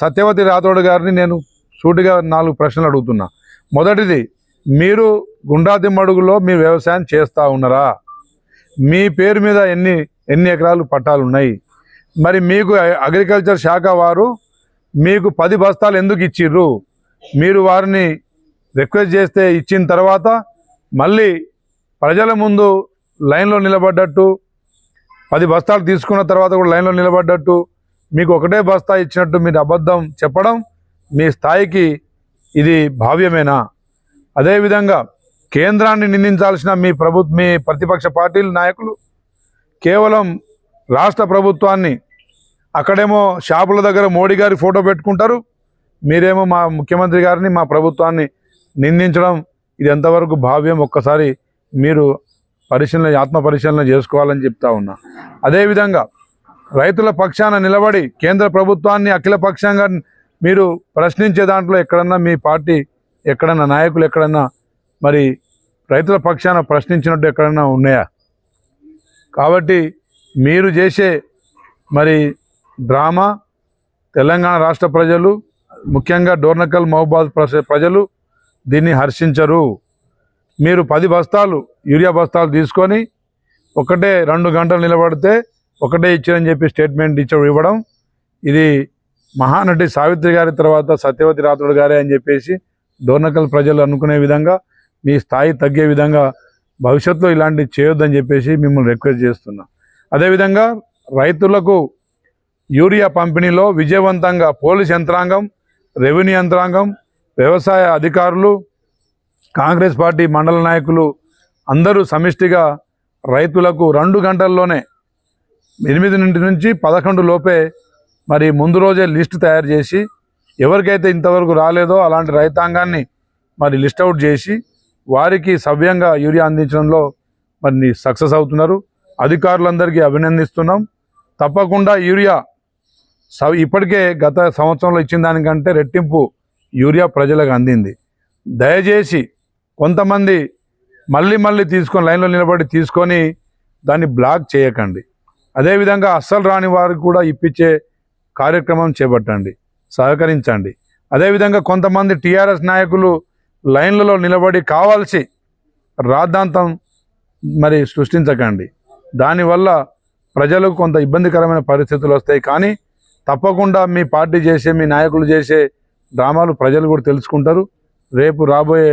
సత్యవతి రాథోడ్ గారిని నేను సూటిగా నాలుగు ప్రశ్నలు అడుగుతున్నా. మొదటిది మీరు గుండాది మడుగులో మీ వ్యవసాయం చేస్తూ ఉన్నారా? మీ పేరు మీద ఎన్ని ఎన్ని ఎకరాలు పట్టాలు ఉన్నాయి? మరి మీకు అగ్రికల్చర్ శాఖ వారు మీకు పది బస్తాలు ఎందుకు ఇచ్చిర్రు? మీరు వారిని రిక్వెస్ట్ చేస్తే ఇచ్చిన తర్వాత మళ్ళీ ప్రజల ముందు లైన్లో నిలబడ్డట్టు పది బస్తాలు తీసుకున్న తర్వాత కూడా లైన్లో నిలబడ్డట్టు మీకు ఒకటే బస్తా ఇచ్చినట్టు మీరు అబద్ధం చెప్పడం మీ స్థాయికి ఇది భావ్యమేనా? అదేవిధంగా కేంద్రాన్ని నిందించాల్సిన మీ ప్రభు మీ ప్రతిపక్ష పార్టీల నాయకులు కేవలం రాష్ట్ర ప్రభుత్వాన్ని అక్కడేమో షాపుల దగ్గర మోడీ గారి ఫోటో పెట్టుకుంటారు మీరేమో మా ముఖ్యమంత్రి గారిని మా ప్రభుత్వాన్ని నిందించడం ఇది ఎంతవరకు భావ్యం? ఒక్కసారి మీరు పరిశీలన ఆత్మ పరిశీలన చేసుకోవాలని చెప్తా ఉన్నా. అదేవిధంగా రైతుల పక్షాన నిలబడి కేంద్ర ప్రభుత్వాన్ని అఖిల పక్షంగా మీరు ప్రశ్నించే దాంట్లో ఎక్కడన్నా మీ పార్టీ ఎక్కడన్నా నాయకులు ఎక్కడన్నా మరి రైతుల పక్షాన ప్రశ్నించినట్టు ఎక్కడన్నా ఉన్నాయా? కాబట్టి మీరు చేసే మరి డ్రామా తెలంగాణ రాష్ట్ర ప్రజలు ముఖ్యంగా డోర్నకల్ మహబాద్ ప్రజలు దీన్ని హర్షించరు. మీరు పది బస్తాలు యూరియా బస్తాలు తీసుకొని ఒకటే రెండు గంటలు నిలబడితే ఒకటే ఇచ్చారని చెప్పి స్టేట్మెంట్ ఇచ్చ ఇవ్వడం. ఇది మహానటి సావిత్రి గారి తర్వాత సత్యవతి రాత్రుడు గారే అని చెప్పేసి డోర్నకల్ ప్రజలు అనుకునే విధంగా మీ స్థాయి తగ్గే విధంగా భవిష్యత్తులో ఇలాంటివి చేయొద్దని చెప్పేసి మిమ్మల్ని రిక్వెస్ట్ చేస్తున్నా. అదేవిధంగా రైతులకు యూరియా పంపిణీలో విజయవంతంగా పోలీస్ యంత్రాంగం రెవెన్యూ యంత్రాంగం వ్యవసాయ అధికారులు కాంగ్రెస్ పార్టీ మండల నాయకులు అందరూ సమిష్టిగా రైతులకు రెండు గంటల్లోనే ఎనిమిది నుండి నుంచి పదకొండు లోపే మరి ముందు రోజే లిస్ట్ తయారు చేసి ఎవరికైతే ఇంతవరకు రాలేదో అలాంటి రైతాంగాన్ని మరి లిస్ట్ అవుట్ చేసి వారికి సవ్యంగా యూరియా అందించడంలో మరి సక్సెస్ అవుతున్నారు. అధికారులందరికీ అభినందిస్తున్నాం. తప్పకుండా యూరియా స ఇప్పటికే గత సంవత్సరంలో ఇచ్చిన దానికంటే రెట్టింపు యూరియా ప్రజలకు అందింది. దయచేసి కొంతమంది మళ్ళీ మళ్ళీ తీసుకొని లైన్లో నిలబడి తీసుకొని దాన్ని బ్లాక్ చేయకండి. అదేవిధంగా అస్సలు రాని వారికి కూడా ఇప్పించే కార్యక్రమం చేపట్టండి సహకరించండి. అదేవిధంగా కొంతమంది టీఆర్ఎస్ నాయకులు లైన్లలో నిలబడి కావాల్సి రాద్ధాంతం మరి సృష్టించకండి. దానివల్ల ప్రజలకు కొంత ఇబ్బందికరమైన పరిస్థితులు వస్తాయి. కానీ తప్పకుండా మీ పార్టీ చేసే మీ నాయకులు చేసే డ్రామాలు ప్రజలు కూడా తెలుసుకుంటారు. రేపు రాబోయే